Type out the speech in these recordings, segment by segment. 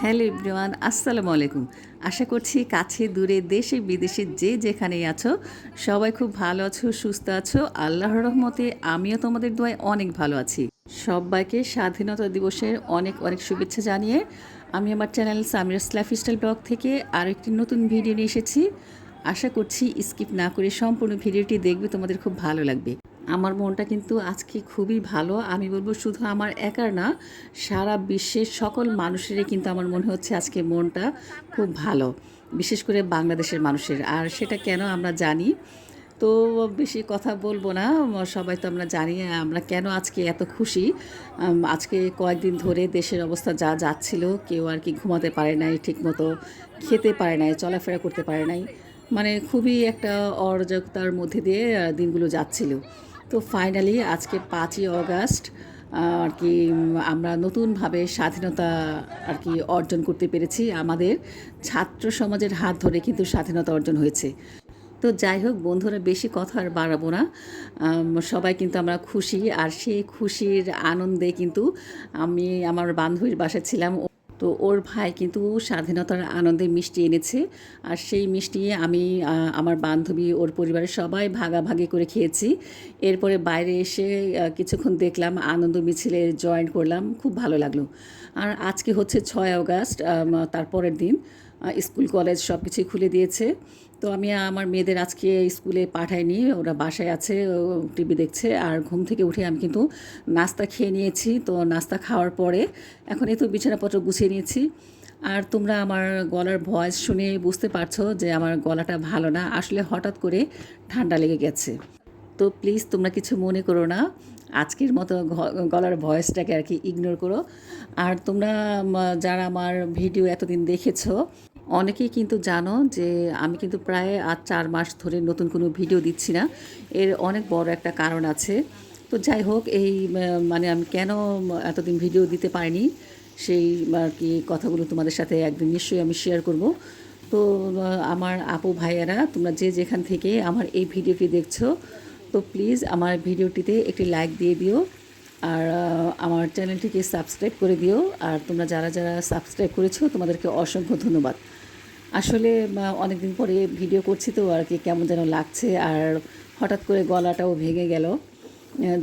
Hello Ibran আসসালামু আলাইকুম। আশা করছি কাছে, দূরে, দেশে, বিদেশে যে যেখানেই আছো, সবাই খুব ভালো আছো, সুস্থ আছো। আল্লাহর রহমতে আমিও তোমাদের দোয়ায় অনেক ভালো আছি। সবাইকে স্বাধীনতা দিবসের অনেক অনেক শুভেচ্ছা জানিয়ে আমি আমার চ্যানেল সামিরাস লাইফস্টাইল ব্লগ থেকে আরও একটি নতুন ভিডিও নিয়ে এসেছি। আশা করছি স্কিপ না করে সম্পূর্ণ ভিডিওটি দেখবে, তোমাদের খুব ভালো লাগবে। আমার মনটা কিন্তু আজকে খুবই ভালো। আমি বলব শুধু আমার একার না, সারা বিশ্বের সকল মানুষেরই কিন্তু আমার মনে হচ্ছে আজকে মনটা খুব ভালো, বিশেষ করে বাংলাদেশের মানুষের। আর সেটা কেন আমরা জানি? তো বেশি কথা বলব না, সবাই তো আমরা জানি, আমরা কেন আজকে এত খুশি? আজকে কয়েকদিন ধরে দেশের অবস্থা যা যাচ্ছিল, কেউ আর কি ঘুমাতে পারে নাই, ঠিকমতো খেতে পারে নাই, চলাফেরা করতে পারে নাই। মানে খুবই একটা অরাজকতার মধ্যে দিয়ে দিনগুলো যাচ্ছিল। তো ফাইনালি আজকে পাঁচই অগাস্ট আর কি, আমরা নতুনভাবে স্বাধীনতা, আর কি, অর্জন করতে পেরেছি। আমাদের ছাত্র সমাজের হাত ধরে কিন্তু স্বাধীনতা অর্জন হয়েছে। তো যাই হোক, বন্ধুরা, বেশি কথা আর বাড়াবো না। সবাই কিন্তু আমরা খুশি, আর সেই খুশির আনন্দে কিন্তু আমি, আমার বান্ধবীর বাসায় ছিলাম। তো ওর ভাই কিন্তু স্বাধীনতার আনন্দে মিষ্টি এনেছে। আর সেই মিষ্টি আমি আমার বান্ধবী, ওর পরিবারের সবাই ভাগাভাগি করে খেয়েছি। এরপরে বাইরে এসে কিছুক্ষণ দেখলাম, আনন্দ মিছিলে জয়েন করলাম। খুব ভালো লাগল। আর আজকে হচ্ছে ছয় অগাস্ট তারপরের দিন। স্কুল, কলেজ সব কিছুই খুলে দিয়েছে। তো আমি আমার মেয়েদের আজকে স্কুলে পাঠাইনি, ওরা বাসায় আছে টিভি দেখছে, আর ঘুম থেকে উঠে আমি কিন্তু নাস্তা খেয়ে নিয়েছি। তো নাস্তা খাওয়ার পরে এখন এই তো বিছানাপত্র গুছিয়ে নিয়েছি। আর তোমরা আমার গলার ভয়েস শুনে বুঝতে পারছ যে আমার গলাটা ভালো না। আসলে হঠাৎ করে ঠান্ডা লেগে গেছে। তো প্লিজ তোমরা কিছু মনে করো না। আজকের মতো গলার ভয়েসটাকে আর কি ইগনোর করো। আর তোমরা যারা আমার ভিডিও এতদিন দেখেছ অনেকেই কিন্তু জানো যে আমি কিন্তু প্রায় আজ চার মাস ধরে নতুন কোনো ভিডিও দিচ্ছি না। এর অনেক বড় একটা কারণ আছে। তো যাই হোক, এই মানে আমি কেন এতদিন ভিডিও দিতে পারিনি, সেই আর কি কথাগুলো তোমাদের সাথে একদিন নিশ্চয়ই আমি শেয়ার করব। তো আমার আপু ভাইয়েরা, তোমরা যে যেখান থেকে আমার এই ভিডিওটি দেখছ, তো প্লিজ আমার ভিডিওটিতে একটি লাইক দিয়ে দিও। আর আমার চ্যানেলটিকে সাবস্ক্রাইব করে দিও। আর তোমরা যারা যারা সাবস্ক্রাইব করেছ, তোমাদেরকে অসংখ্য ধন্যবাদ। আসলে অনেক দিন পরে ভিডিও করছি তো আর কি, কেমন যেন লাগছে। আর হঠাৎ করে গলাটাও ভেঙে গেল।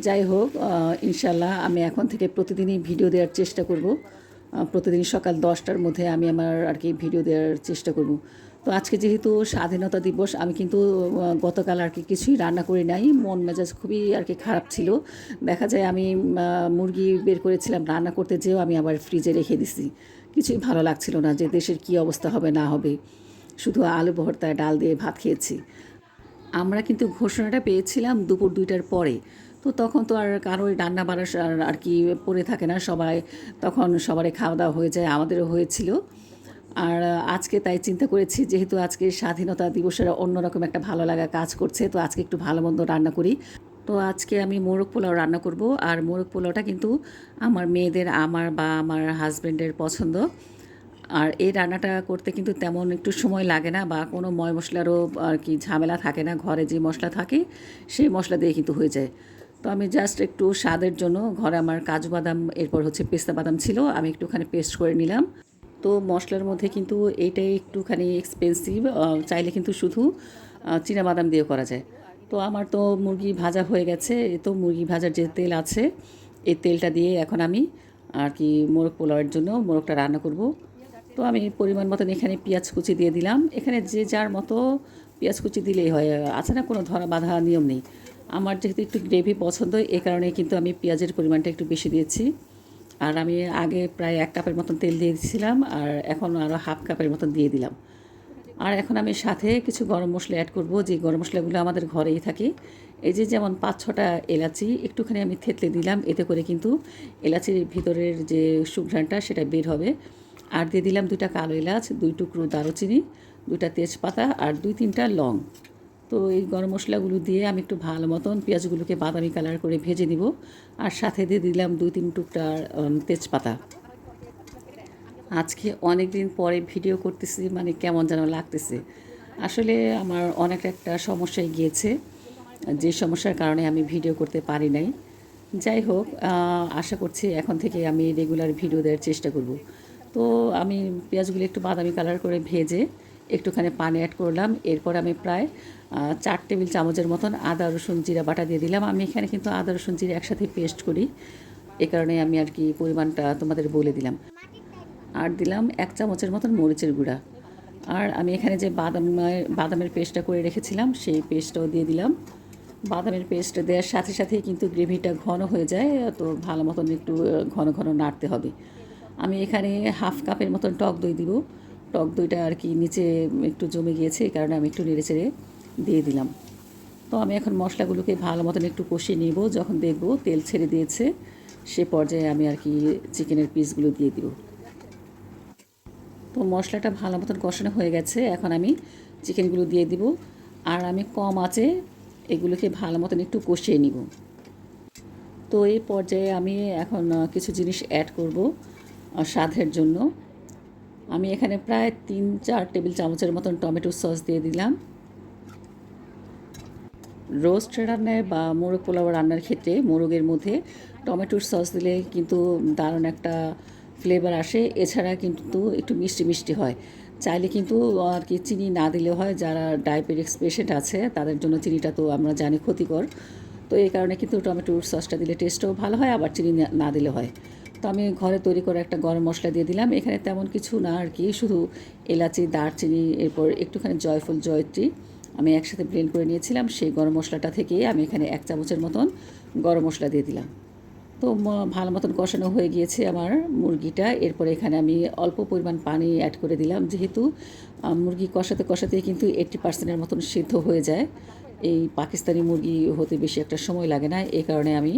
যাই হোক ইনশাল্লাহ আমি এখন থেকে প্রতিদিনই ভিডিও দেওয়ার চেষ্টা করব। প্রতিদিন সকাল দশটার মধ্যে আমি আমার আর কি ভিডিও দেওয়ার চেষ্টা করব। তো আজকে যেহেতু স্বাধীনতা দিবস, আমি কিন্তু গতকাল আর কি কিছুই রান্না করি নাই। মন মেজাজ খুবই আর কি খারাপ ছিল। দেখা যায় আমি মুরগি বের করেছিলাম, রান্না করতে যেও আমি আবার ফ্রিজে রেখে দিছি। কিছুই ভালো লাগছিল না যে দেশের কী অবস্থা হবে, না হবে। শুধু আলু ভর্তা ডাল দিয়ে ভাত খেয়েছি। আমরা কিন্তু ঘোষণাটা পেয়েছিলাম দুপুর দুইটার পরে। তো তখন তো আর কারোই রান্না বাড়া আর কি পড়ে থাকে না সবাই। তখন সবারই খাওয়া দাওয়া হয়ে যায়, আমাদেরও হয়েছিল। আর আজকে তাই চিন্তা করেছি, যেহেতু আজকে স্বাধীনতা দিবসের অন্যরকম একটা ভালো লাগা কাজ করছে, তো আজকে একটু ভালো মন্দ রান্না করি। তো আজকে আমি মোরগ পোলাও রান্না করব। আর মোরগ পোলাওটা কিন্তু আমার মেয়েদের, আমার বা আমার হাজব্যান্ডের পছন্দ। আর এই রান্নাটা করতে কিন্তু তেমন একটু সময় লাগে না বা কোনো ময় মশলারও আর কি ঝামেলা থাকে না। ঘরে যে মশলা থাকে, সেই মশলা দিয়ে কিন্তু হয়ে যায়। তো আমি জাস্ট একটু স্বাদের জন্য ঘরে আমার কাজু বাদাম, এরপর হচ্ছে পেস্তা বাদাম ছিল, আমি একটুখানি পেস্ট করে নিলাম। তো মশলার মধ্যে কিন্তু এইটাই একটুখানি এক্সপেন্সিভ চাইলে কিন্তু শুধু চীনা বাদাম দিয়েও করা যায়। তো আমার তো মুরগি ভাজা হয়ে গেছে, এ তো মুরগি ভাজার যে তেল আছে, এই তেলটা দিয়ে এখন আমি আর কি মোরগ পোলাওয়ের জন্য মোরগটা রান্না করব। তো আমি পরিমাণ মতন এখানে পেঁয়াজ কুচি দিয়ে দিলাম। এখানে যে যার মতো পেঁয়াজ কুচি দিলেই হয়, আছে না কোনো ধরা বাঁধা নিয়ম নেই। আমার যেহেতু একটু গ্রেভি পছন্দ, এ কারণে কিন্তু আমি পেঁয়াজের পরিমাণটা একটু বেশি দিয়েছি। আর আমি আগে প্রায় এক কাপের মতন তেল দিয়ে দিয়েছিলাম, আর এখন আরও হাফ কাপের মতন দিয়ে দিলাম। আর এখন আমি সাথে কিছু গরম মশলা অ্যাড করব, যে গরম মশলাগুলো আমাদের ঘরেই থাকে। এই যে যেমন পাঁচ ছটা এলাচি, একটুখানি আমি থেতলে দিলাম, এতে করে কিন্তু এলাচির ভিতরের যে সুঘ্রাণটা সেটা বের হবে। আর দিয়ে দিলাম দুইটা কালো এলাচ, দুই টুকরো দারুচিনি, দুইটা তেজপাতা আর দুই তিনটা লং। তো এই গরম মশলাগুলো দিয়ে আমি একটু ভালো মতন পেঁয়াজগুলোকে বাদামি কালার করে ভেজে নিব। আর সাথে দিয়ে দিলাম দুই তিন টুকরা তেজপাতা। আজকে অনেক দিন পরে ভিডিও করতেছি মানে কেমন যেন লাগতেছে। আসলে আমার অনেক একটা সমস্যায় গিয়েছে, যে সমস্যার কারণে আমি ভিডিও করতে পারি নাই। যাই হোক আশা করছি এখন থেকে আমি রেগুলার ভিডিও দেওয়ার চেষ্টা করব। তো আমি পেঁয়াজগুলো একটু বাদামি কালার করে ভেজে একটুখানি পানি অ্যাড করলাম, এরপর আমি প্রায় চার টেবিল চামচের মতন আদা, রসুন, জিরা বাটা দিয়ে দিলাম। আমি এখানে কিন্তু আদা, রসুন, জিরা একসাথে পেস্ট করি। এ কারণে আমি আর কি পরিমাণটা তোমাদের বলে দিলাম। আর দিলাম এক চামচের মতন মরিচের গুঁড়া। আর আমি এখানে যে বাদাম বাদামের পেস্টটা করে রেখেছিলাম, সেই পেস্টটাও দিয়ে দিলাম। বাদামের পেস্ট দেওয়ার সাথে সাথেই কিন্তু গ্রেভিটা ঘন হয়ে যায়, তো ভালো মতন একটু ঘন ঘন নাড়তে হবে। আমি এখানে হাফ কাপের মতন টক দই দিব। টক দইটা আর কি নিচে একটু জমে গিয়েছে, এই কারণে আমি একটু নেড়ে চেড়ে দিয়ে দিলাম। তো আমি এখন মশলাগুলোকে ভালো মতন একটু কষিয়ে নিব। যখন দেখব তেল ছেড়ে দিয়েছে, সে পর্যায়ে আমি আর কি চিকেনের পিসগুলো দিয়ে দিব। তো মশলাটা ভালো মতন কষানো হয়ে গেছে, এখন আমি চিকেনগুলো দিয়ে দিব। আর আমি কম আঁচে এগুলোকে ভালো মতন একটু কষিয়ে নিব। তো এই পর্যায়ে আমি এখন কিছু জিনিস অ্যাড করব স্বাদের জন্য। আমি এখানে প্রায় তিন, চার টেবিল চামচের মতন টমেটো সস দিয়ে দিলাম। রোস্ট রান্নায় বা মোরগ পোলাও রান্নার ক্ষেত্রে মোরগের মধ্যে টমেটোর সস দিলে কিন্তু দারুণ একটা ফ্লেভার আসে, এছাড়া কিন্তু একটু মিষ্টি মিষ্টি হয়। চাইলে কিন্তু আর কি চিনি না দিলেও হয়, যারা ডায়াবেটিক্স পেশেন্ট আছে, তাদের জন্য চিনিটা তো আমরা জানি ক্ষতিকর। তো এই কারণে কিন্তু টমেটোর সসটা দিলে টেস্টও ভালো হয়, আবার চিনি না- না দিলে হয়। তো আমি ঘরে তৈরি করে একটা গরম মশলা দিয়ে দিলাম। এখানে তেমন কিছু না আর কি, শুধু এলাচি, দারচিনি, এরপর একটুখানি জয়ফুল, জয়ত্রী আমি একসাথে ব্লেন্ড করে নিয়েছিলাম। সেই গরম মশলাটা থেকে আমি এখানে এক চামচের মতন গরম মশলা দিয়ে দিলাম। তো ভালো মতন কষানো হয়ে গিয়েছে আমার মুরগিটা। এরপরে এখানে আমি অল্প পরিমাণ পানি অ্যাড করে দিলাম। যেহেতু মুরগি কষাতে কষাতে কিন্তু এইট্টি পার্সেন্টের মতন সিদ্ধ হয়ে যায়। এই পাকিস্তানি মুরগি হতে বেশি একটা সময় লাগে না। এই কারণে আমি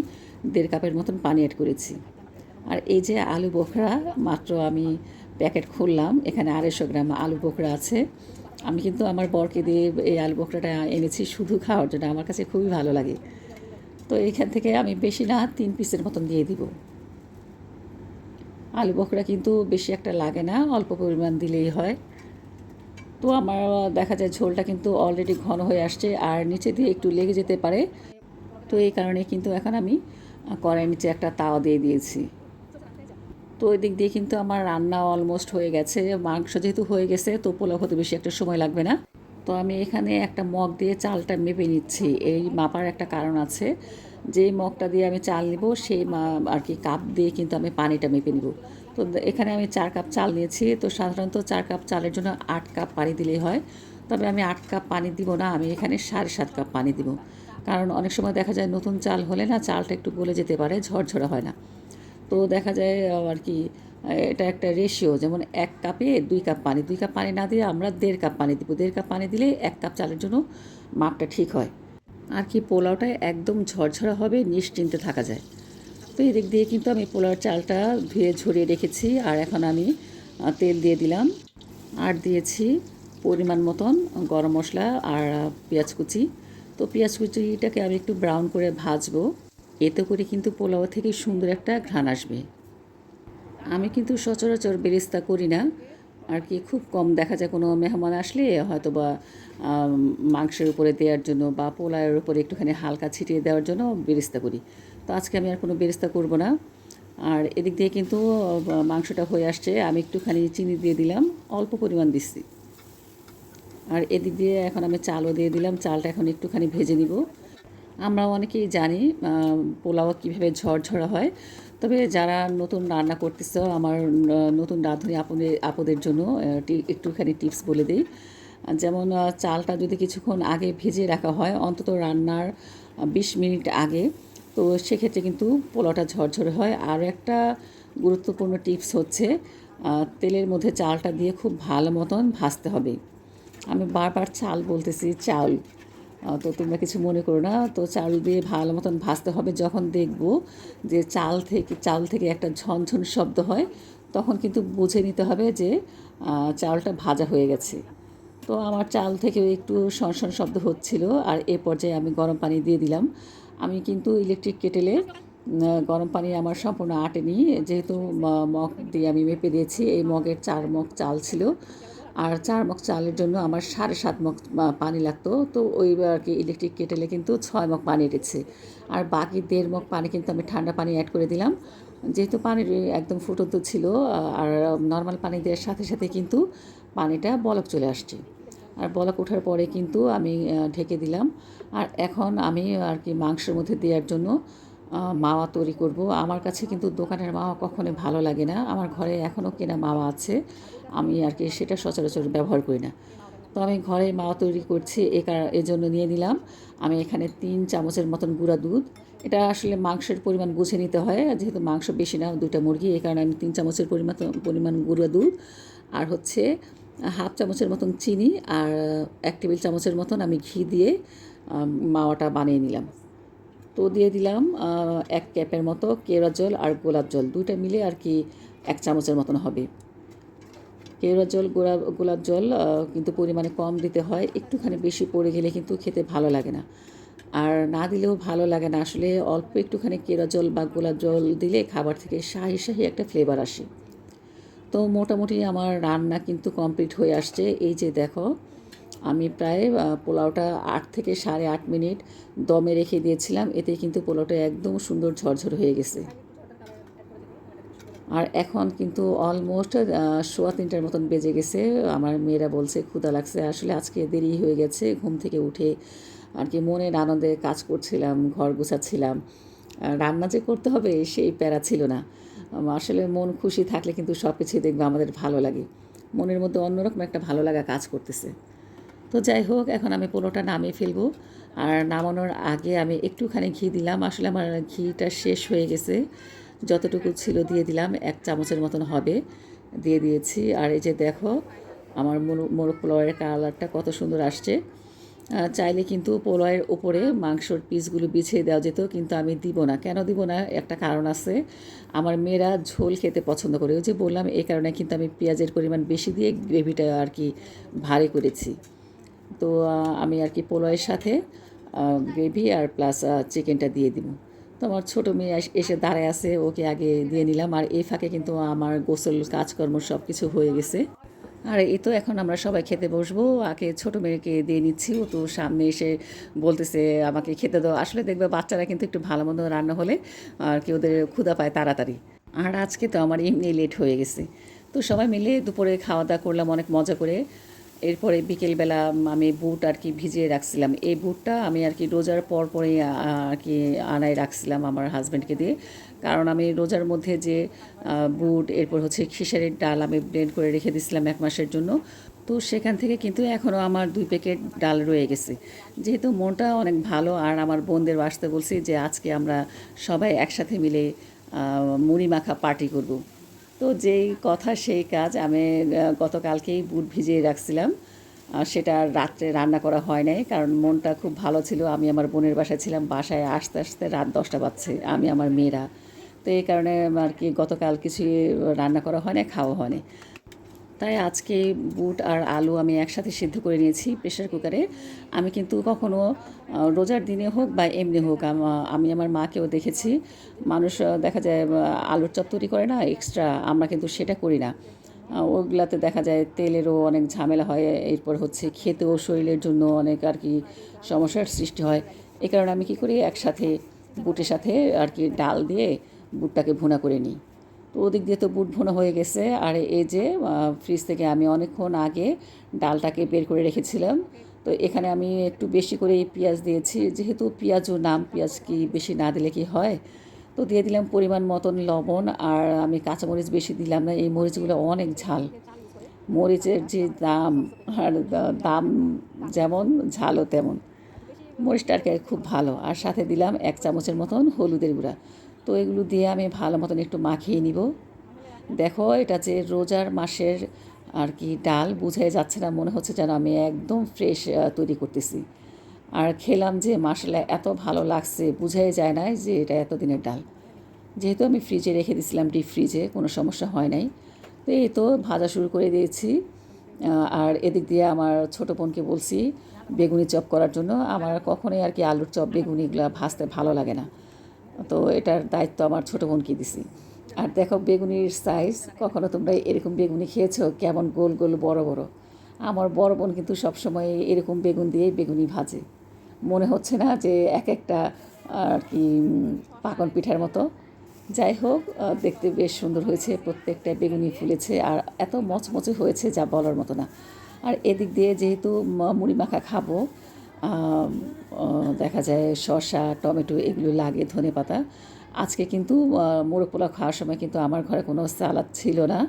দেড় কাপের মতন পানি অ্যাড করেছি। আর এই যে আলু বোখরা, মাত্র আমি প্যাকেট খুললাম। এখানে আড়াইশো গ্রাম আলু বোখরা আছে। আমি কিন্তু আমার বরকে দিয়ে এই আলু বোখরাটা এনেছি শুধু খাওয়ার জন্য। আমার কাছে খুবই ভালো লাগে। তো এখান থেকে আমি বেশি না তিন পিসের মতন দিয়ে দিব। আলু বোখরা কিন্তু বেশি একটা লাগে না, অল্প পরিমাণ দিলেই হয়। তো আমার, দেখা যায় ঝোলটা কিন্তু অলরেডি ঘন হয়ে আসছে, আর নিচে দিয়ে একটু লেগে যেতে পারে। তো এই কারণে কিন্তু এখন আমি কড়াইয়ের নিচে একটা তাওয়া দিয়ে দিয়েছি। তো ওই দিক দিয়ে কিন্তু আমার রান্না অলমোস্ট হয়ে গেছে। মাংস যেহেতু হয়ে গেছে, তো পোলাও হতে বেশি একটা সময় লাগবে না। তো আমি এখানে একটা মগ দিয়ে চালটা মেপে নিচ্ছি। এই মাপার একটা কারণ আছে। যে মগটা দিয়ে আমি চাল নিব, সেই আর কি কাপ দিয়ে কিন্তু আমি পানিটা মেপে নিব। তো এখানে আমি চার কাপ চাল নিয়েছি। তো সাধারণত চার কাপ চালের জন্য আট কাপ পানি দিলেই হয়। তবে আমি আট কাপ পানি দিব না, আমি এখানে সাড়ে সাত কাপ পানি দিব। কারণ অনেক সময় দেখা যায় নতুন চাল হলে না চালটা একটু গলে যেতে পারে, ঝরঝরা হয় না। তো দেখা যায় আর কি এটা একটা রেশিও যেমন এক কাপে দুই কাপ পানি, দুই কাপ পানি না দিয়ে আমরা দেড় কাপ পানি দিব। দেড় কাপ পানি দিলে এক কাপ চালের জন্য মাপটা ঠিক হয়। আর কি পোলাওটা একদম ঝরঝরা হবে, নিশ্চিন্তে থাকা যায়। তো এদিক দিয়ে কিন্তু আমি পোলাওর চালটা ধুয়ে ঝরিয়ে রেখেছি, আর এখন আমি তেল দিয়ে দিলাম। আর দিয়েছি পরিমাণ মতন গরম মশলা আর পেঁয়াজ কুচি। তো পেঁয়াজ কুচিটাকে আমি একটু ব্রাউন করে ভাজবো। এতে করে কিন্তু পোলাও থেকে সুন্দর একটা ঘ্রাণ আসবে। আমি কিন্তু সচরাচর বেরেস্তা করি না। আর কি খুব কম দেখা যায় কোনো মেহমান আসলে হয়তো বা মাংসের উপরে দেওয়ার জন্য বা পোলাওয়ের উপরে একটুখানি হালকা ছিটিয়ে দেওয়ার জন্য বেরেস্তা করি। তো আজকে আমি আর কোনো বেরেস্তা করব না। আর এদিক দিয়ে কিন্তু মাংসটা হয়ে আসছে। আমি একটুখানি চিনি দিয়ে দিলাম, অল্প পরিমাণ দিচ্ছি। আর এদিক দিয়ে এখন আমি চালও দিয়ে দিলাম, চালটা এখন একটুখানি ভেজে নিব। আমরা অনেকেই জানি পোলাও কীভাবে ঝরঝরা হয়। তবে যারা নতুন রান্না করতেছ, আমার নতুন রাঁধুনি আপদের আপদের জন্য একটুখানি টিপস বলে দিই। যেমন চালটা যদি কিছুক্ষণ আগে ভেজে রাখা হয়, অন্তত রান্নার বিশ মিনিট আগে, তো সেক্ষেত্রে কিন্তু পোলাওটা ঝরঝরে হয়। আর একটা গুরুত্বপূর্ণ টিপস হচ্ছে তেলের মধ্যে চালটা দিয়ে খুব ভালো মতন ভাজতে হবে। আমি বারবার চাল বলতেছি, চাল। তো তোমরা কিছু মনে করো না। তো চাল দিয়ে ভালো মতন ভাজতে হবে। যখন দেখব যে চাল থেকে চাল থেকে একটা ঝনঝন শব্দ হয়, তখন কিন্তু বুঝে নিতে হবে যে চালটা ভাজা হয়ে গেছে। তো আমার চাল থেকে একটু সনসন শব্দ হচ্ছিল আর এ পর্যায়ে আমি গরম পানি দিয়ে দিলাম। আমি কিন্তু ইলেকট্রিক কেটেলে গরম পানি আমার সম্পূর্ণ আটেনি। যেহেতু মগ দিয়ে আমি মেপে দিয়েছি, এই মগের চার মগ চাল ছিল। আর চার মগ চালের জন্য আমার সাড়ে সাত মগ পানি লাগতো। তো ওই আর কি ইলেকট্রিক কেটেলে কিন্তু ছয় মগ পানি এটেছে আর বাকি দেড় মগ পানি কিন্তু আমি ঠান্ডা পানি অ্যাড করে দিলাম। যেহেতু পানির একদম ফুটন্ত ছিল আর নর্মাল পানি দেওয়ার সাথে সাথে কিন্তু পানিটা বলক চলে আসছে। আর বলক ওঠার পরে কিন্তু আমি ঢেকে দিলাম। আর এখন আমি আর কি মাংসের মধ্যে দেওয়ার জন্য মাওয়া তৈরি করব। আমার কাছে কিন্তু দোকানের মাওয়া কখনোই ভালো লাগে না। আমার ঘরে এখনও কেনা মাওয়া আছে। আমি আর কি সেটা সচরাচর ব্যবহার করি না। তো আমি ঘরে মাওয়া তৈরি করছি, এ কার এজন্য নিয়ে নিলাম। আমি এখানে তিন চামচের মতন গুঁড়া দুধ। এটা আসলে মাংসের পরিমাণ বুঝে নিতে হয় যেহেতু মাংস বেশি না, দুইটা মুরগি এই কারণে আমি তিন চামচের পরিমাণ পরিমাণ গুঁড়া দুধ। আর হচ্ছে হাফ চামচের মতন চিনি আর এক টেবিল চামচের মতন আমি ঘি দিয়ে মাওয়াটা বানিয়ে নিলাম। তো দিয়ে দিলাম এক ক্যাপের মতো কেওড়া জল আর গোলাপ জল। দুইটা মিলে আর কি এক চামচের মতন হবে। কেওড়া জল গোলাপ গোলাপ জল কিন্তু পরিমাণে কম দিতে হয়। একটুখানি বেশি পড়ে গেলে কিন্তু খেতে ভালো লাগে না। আর না দিলেও ভালো লাগে না। আসলে অল্প একটুখানি কেওড়া জল বা গোলাপ জল দিলে খাবার থেকে শাহি শাহি একটা ফ্লেভার আসে। তো মোটামুটি আমার রান্না কিন্তু কমপ্লিট হয়ে আসছে। এই যে দেখো, আমি প্রায় পোলাওটা আট থেকে সাড়ে আট মিনিট দমে রেখে দিয়েছিলাম। এতে কিন্তু পোলাওটা একদম সুন্দর ঝরঝর হয়ে গেছে। আর এখন কিন্তু অলমোস্ট সোয়া তিনটার মতন বেজে গেছে। আমার মেয়েরা বলছে ক্ষুদা লাগছে, আসলে আজকে দেরি হয়ে গেছে, ঘুম থেকে উঠে আর কি মনের আনন্দে কাজ করছিলাম, ঘর গুছাচ্ছিলাম। রান্না যে করতে হবে, সেই প্যারা ছিল না। আসলে মন খুশি থাকলে কিন্তু সব কিছুই দেখবে, আমাদের ভালো লাগে। মনের মধ্যে অন্যরকম একটা ভালো লাগা কাজ করতেছে। তো যাই হোক, এখন আমি পোলোটা নামিয়ে ফেলব। আর নামানোর আগে আমি একটুখানি ঘি দিলাম। আসলে আমার ঘিটা শেষ হয়ে গেছে। যতটুকু ছিল দিয়ে দিলাম, এক চামচের মতন হবে দিয়ে দিয়েছি। আর এই যে দেখো, আমার মোরগ পোলাওয়ের কালারটা কত সুন্দর আসছে। চাইলে কিন্তু পোলাওয়ের উপরে মাংসর পিসগুলো বিছিয়ে দেওয়া যেত, কিন্তু আমি দিব না। কেন দিব না? একটা কারণ আছে। আমার মেয়েরা ঝোল খেতে পছন্দ করে। ওই যে বললাম, এই কারণে কিন্তু আমি পেঁয়াজের পরিমাণ বেশি দিয়ে গ্রেভিটা আর কি ভারী করেছি। তো আমি আর কি পোলাওয়ের সাথে গ্রেভি আর প্লাস চিকেনটা দিয়ে দিব। তো আমার ছোটো মেয়ে এসে দাঁড়ায় আছে, ওকে আগে দিয়ে নিলাম। আর এই ফাঁকে কিন্তু আমার গোসল কাজকর্ম সব কিছু হয়ে গেছে। আর এই তো এখন আমরা সবাই খেতে বসবো। আগে ছোটো মেয়েকে দিয়ে নিচ্ছি। ও তো সামনে এসে বলতেছে, আমাকে খেতে দাও। আসলে দেখবে বাচ্চারা কিন্তু একটু ভালো মন্দ রান্না হলে আর কি ওদের ক্ষুধা পায় তাড়াতাড়ি। আর আজকে তো আমার এমনি লেট হয়ে গেছে। তো সবাই মিলে দুপুরে খাওয়া দাওয়া করলাম অনেক মজা করে। এরপরে বিকেলবেলা আমি বুট আর কি ভিজিয়ে রাখছিলাম। এই বুটটা আমি আর কি রোজার পর পরে আর কি আনায় রাখছিলাম আমার হাজব্যান্ডকে দিয়ে। কারণ আমি রোজার মধ্যে যে বুট, এরপর হচ্ছে খিসারির ডাল আমি ব্লেন্ড করে রেখে দিয়েছিলাম এক মাসের জন্য। তো সেখান থেকে কিন্তু এখনও আমার দুই প্যাকেট ডাল রয়ে গেছে। যেহেতু মনটা অনেক ভালো, আর আমার বোনদের আসতে বলছি যে, আজকে আমরা সবাই একসাথে মিলে মুড়ি মাখা পার্টি করব। তো যেই কথা সেই কাজ আমি গতকালকেই বুট ভিজিয়ে রাখছিলাম। আর সেটা রাত্রে রান্না করা হয় নাই, কারণ মনটা খুব ভালো ছিল। আমি আমার বোনের বাসায় ছিলাম, বাসায় আসতে আসতে রাত দশটা বাজছে, আমি আমার মেয়েরা। তো এই কারণে আর কি গতকাল কিছুই রান্না করা হয় না খাওয়া হয় না তাই আজকে বুট আর আলু আমি একসাথে সিদ্ধ করে নিয়েছি প্রেশার কুকারে। আমি কিন্তু কখনো রোজার দিনে হোক বা এমনি হোক, আমি আমার মাকেও দেখেছি। মানুষ দেখা যায় আলুর চপ তৈরি করে না এক্সট্রা আমরা কিন্তু সেটা করি না। ওগুলাতে দেখা যায় তেলেরও অনেক ঝামেলা হয়, এরপর হচ্ছে খেতেও শরীরের জন্য অনেক আর কি সমস্যার সৃষ্টি হয়। এ কারণে আমি কি করি, একসাথে বুটের সাথে আর কি ডাল দিয়ে বুটটাকে ভুনা করে নিই। তো ওদিক দিয়ে তো বুট ভোনা হয়ে গেছে। আর এই যে ফ্রিজ থেকে আমি অনেকক্ষণ আগে ডালটাকে বের করে রেখেছিলাম। তো এখানে আমি একটু বেশি করে পেঁয়াজ দিয়েছি। যেহেতু পেঁয়াজও নাম, পেঁয়াজ কি বেশি না দিলে কি হয়? তো দিয়ে দিলাম পরিমাণ মতন লবণ। আর আমি কাঁচামরিচ বেশি দিলাম না, এই মরিচগুলো অনেক ঝাল। মরিচের যে দাম, আর দাম যেমন, ঝালও তেমন। মরিচটা আর খুব ভালো। আর সাথে দিলাম এক চামচের মতন হলুদের গুঁড়া। তো এগুলো দিয়ে আমি ভালো মতন একটু মাখিয়ে নিব। দেখো, এটা যে রোজার মাসের আর কি ডাল, বোঝাই যাচ্ছে না, মনে হচ্ছে যেন আমি একদম ফ্রেশ তৈরি করতেছি। আর খেলাম যে মশলা এত ভালো লাগছে, বুঝাই যায় না যে এটা এত দিনের ডাল। যেহেতু আমি ফ্রিজে রেখে দিয়েছিলাম ডিপ ফ্রিজে কোনো সমস্যা হয় নাই। তো এই তো ভাজা শুরু করে দিয়েছি। আর এদিক দিয়ে আমার ছোটো বোনকে বলছি, বেগুনি চপ করার জন্য। আমার কখনোই আর কি আলুর চপ, বেগুনি এগুলো ভাজতে ভালো লাগে না। তো এটার দায়িত্ব আমার ছোটো বোনকে দিছি। আর দেখো বেগুনির সাইজ কখনো তোমরা এরকম বেগুনি খেয়েছো? কেমন গোল গোল, বড় বড়। আমার বড় বোন কিন্তু সবসময় এরকম বেগুন দিয়ে বেগুনি ভাজে। মনে হচ্ছে না যে এক একটা, আর কি, পাকন পিঠার মতো। যাই হোক দেখতে বেশ সুন্দর হয়েছে, প্রত্যেকটা বেগুনি ফুলেছে, আর এত মচমচে হয়েছে যা বলার মতো না। আর এদিক দিয়ে যেহেতু মুড়ি মাখা খাব দেখা যায় শসা, টমেটো, এগুলো লাগে ধনে পাতা। আজকে কিন্তু মোরগ পোলাও খাওয়ার সময় কিন্তু আমার ঘরে কোনো সালাদ ছিল না।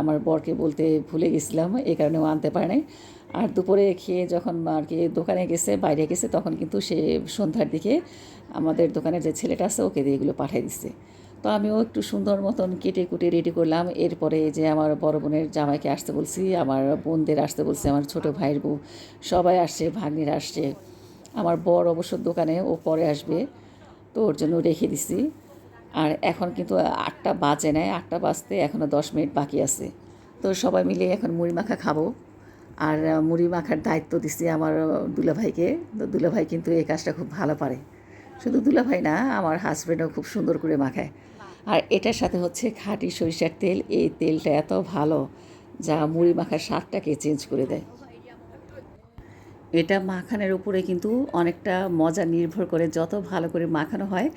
আমার বরকে বলতে ভুলে গেছিলাম এই কারণেও আনতে পারে নাই। আর দুপুরে খেয়ে যখন আর কি দোকানে গেছে, বাইরে গেছে, তখন কিন্তু সে সন্ধ্যার দিকে আমাদের দোকানের যে ছেলেটা আছে, ওকে দিয়ে এগুলো পাঠিয়ে দিচ্ছে তো আমিও একটু সুন্দর মতন কেটে কুটে রেডি করলাম। এরপরে যে আমার বড় বোনের জামাইকে আসতে বলছি আমার বোনদের আসতে বলছি আমার ছোট ভাইয়ের বউ সবাই আসছে ভাগ্নিরা আসছে। আমার বর অবশ্য দোকানে ও পরে আসবে তো ওর জন্য রেখে দিছি। আর এখন কিন্তু আটটা বাজে নেয় আটটা বাজতে এখনও দশ মিনিট বাকি আছে। তো সবাই মিলে এখন মুড়ি মাখা খাব। আর মুড়ি মাখার দায়িত্ব দিছি আমার আহ, দুলাভাইকে। তো দুলাভাই কিন্তু এই কাজটা খুব ভালো পারে। শুধু দুলাভাই না আমার হাজব্যান্ডও খুব সুন্দর করে মাখায়। আর এটার সাথে হচ্ছে খাঁটি সরিষার তেল। এই তেলটা এত ভালো যা মুড়ি মাখার স্বাদটাকে চেঞ্জ করে দেয়। এটা মাখানের উপরে কিন্তু অনেকটা মজা নির্ভর করে যত ভালো করে মাখানো হয়,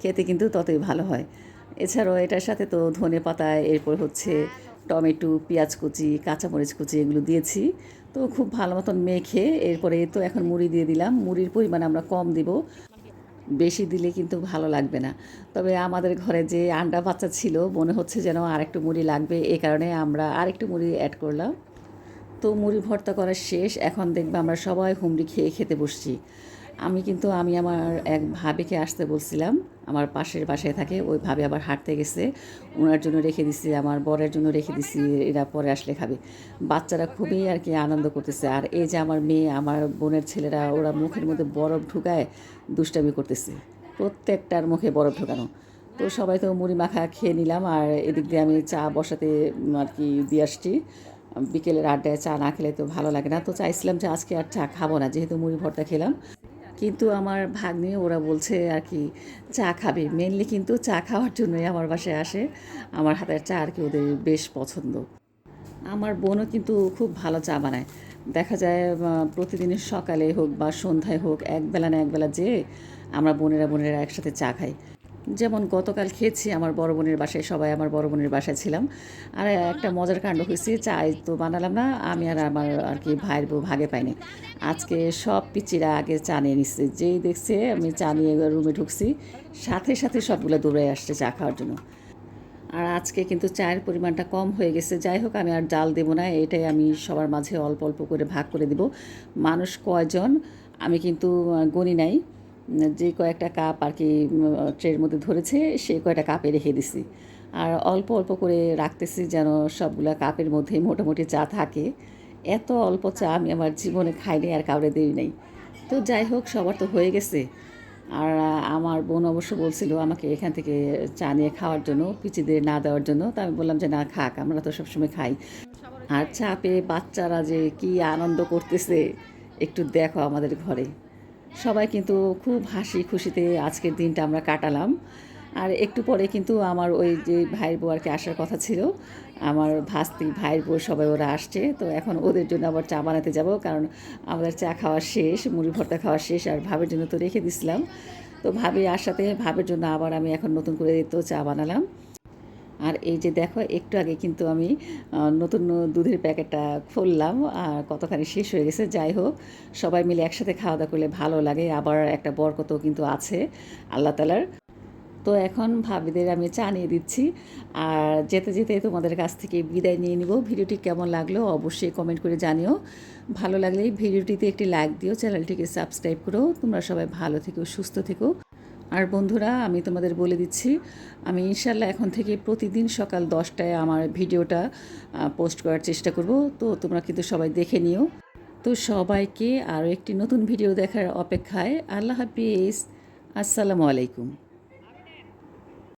খেতে কিন্তু ততই ভালো হয়। এছাড়াও এটার সাথে তো ধনে পাতা, এরপর হচ্ছে টমেটো, পেঁয়াজ কুচি, কাঁচামরিচ কুচি এগুলো দিয়েছি। তো খুব ভালো মতন মেখে এরপরে তো এখন মুড়ি দিয়ে দিলাম। মুড়ির পরিমাণ আমরা কম দিব। বেশি দিলে কিন্তু ভালো লাগবে না। তবে আমাদের ঘরে যে আন্ডা বাচ্চা ছিল, মনে হচ্ছে যেন আরেকটু মুড়ি লাগবে। এই কারণে আমরা আরেকটু মুড়ি অ্যাড করলাম। তো মুড়ি ভর্তা করা শেষ। এখন দেখবে আমরা সবাই হুমড়ি খেয়ে খেতে বসছি। আমি কিন্তু, আমি আমার এক ভাবিকে আসতে বলছিলাম। আমার পাশের বাসায় থাকে, ওই ভাবি আবার হাঁটতে গেছে। ওনার জন্য রেখে দিছি, আমার বরের জন্য রেখে দিছি, এরা পরে আসলে খাবে। বাচ্চারা খুবই আর কি আনন্দ করতেছে। আর এই যে আমার মেয়ে, আমার বোনের ছেলেরা, ওরা মুখের মধ্যে বরফ ঢুকায় দুষ্টামি করতেছে। প্রত্যেকটার মুখে বরফ ঢোকানো। তো সবাই তো মুড়ি মাখা খেয়ে নিলাম, আর এদিক দিয়ে আমি চা বসাতে আর কি দিয়ে আসছি। বিকেলের আড্ডায় চা না খেলে তো ভালো লাগে না। তো চাইছিলাম যে আজকে আর চা খাব না, যেহেতু মুড়ি ভর্তা খেলাম। কিন্তু আমার ভাগ্নি ওরা বলছে আর কি, চা খাবে? মেনলি কিন্তু চা খাওয়ার জন্যই আমার বাসায় আসে। আমার হাতের চা আর কি ওদের বেশ পছন্দ। আমার বোনও কিন্তু খুব ভালো চা বানায়। দেখা যায় প্রতিদিন সকালে হোক বা সন্ধ্যায় হোক, একবেলা না একবেলা যেয়ে আমরা বোনেরা বোনেরা একসাথে চা খাই। যেমন গতকাল খেয়েছি, আমার বড় বোনের বাসায়, সবাই আমার বড় বোনের বাসায় ছিলাম। আর একটা মজার কাণ্ড হয়েছে চা তো বানালাম না, আমি আর আমার আর কি ভাইয়ের বউ ভাগে পাইনি। আজকে সব পিচিরা আগে চা নিয়ে নিচ্ছে যেই দেখছে আমি চা নিয়ে রুমে ঢুকছি, সাথে সাথে সবগুলো দৌড়ে আসছে চা খাওয়ার জন্য। আর আজকে কিন্তু চায়ের পরিমাণটা কম হয়ে গেছে, যাই হোক আমি আর জাল দেবো না, এটাই আমি সবার মাঝে অল্প অল্প করে ভাগ করে দিব। মানুষ কয়জন, আমি কিন্তু গণি নাই। যে কয়েকটা কাপ আর কি ট্রের মধ্যে ধরেছে সেই কয়টা কাপে রেখে দিছি। আর অল্প অল্প করে রাখতেছি যেন সবগুলা কাপের মধ্যে মোটামুটি চা থাকে। এত অল্প চা আমি আমার জীবনে খাইনি আর কাউরে দিই নাই। তো যাই হোক, সবার তো হয়ে গেছে। আর আমার বোন অবশ্য বলছিল আমাকে এখান থেকে চা নিয়ে খাওয়ার জন্য পিচিদের না দেওয়ার জন্য। তো আমি বললাম যে, না, খাক, আমরা তো সবসময় খাই। আর চা পেয়ে বাচ্চারা যে কি আনন্দ করতেছে, একটু দেখো আমাদের ঘরে। সবাই কিন্তু খুব হাসি খুশিতে আজকের দিনটা আমরা কাটালাম। আর একটু পরে কিন্তু আমার ওই যে ভাইয়ের বউ আর কি আসার কথা ছিল, আমার ভাস্তি ভাইয়ের বউ সবাই ওরা আসছে। তো এখন ওদের জন্য আবার চা বানাতে যাব, কারণ আমাদের চা খাওয়া শেষ, মুড়ি ভর্তা খাওয়া শেষ, আর ভাবের জন্য তো রেখে দিছিলাম। তো ভাবি আসাতে, ভাবের জন্য আবার আমি এখন নতুন করে তো চা বানালাম। আর এই যে দেখো, একটু আগে কিন্তু আমি নতুন দুধের প্যাকেটটা খুললাম, আর কতখানি শেষ হয়ে গেছে। যাই হোক, সবাই মিলে একসাথে খাওয়া দাওয়া করলে ভালো লাগে। আবার একটা বরকতও কিন্তু আছে আল্লাহ তালার তো এখন ভাবিদের আমি চা নিয়ে দিচ্ছি, আর যেতে যেতে তোমাদের কাছ থেকে বিদায় নিয়ে নিব। ভিডিওটি কেমন লাগল অবশ্যই কমেন্ট করে জানিও। ভালো লাগলে ভিডিওটিতে একটি লাইক দিও, চ্যানেলটিকে সাবস্ক্রাইব করো। তোমরা সবাই ভালো থেকো, সুস্থ থেকো। আর বন্ধুরা, আমি তোমাদের বলে দিচ্ছি, আমি ইনশাল্লাহ এখন থেকে প্রতিদিন সকাল দশটায় আমার ভিডিওটা পোস্ট করার চেষ্টা করব। তো তোমরা কিন্তু সবাই দেখে নিও। তো সবাইকে আরও একটি নতুন ভিডিও দেখার অপেক্ষায় আল্লাহ হাফিজ। আসসালামু আলাইকুম।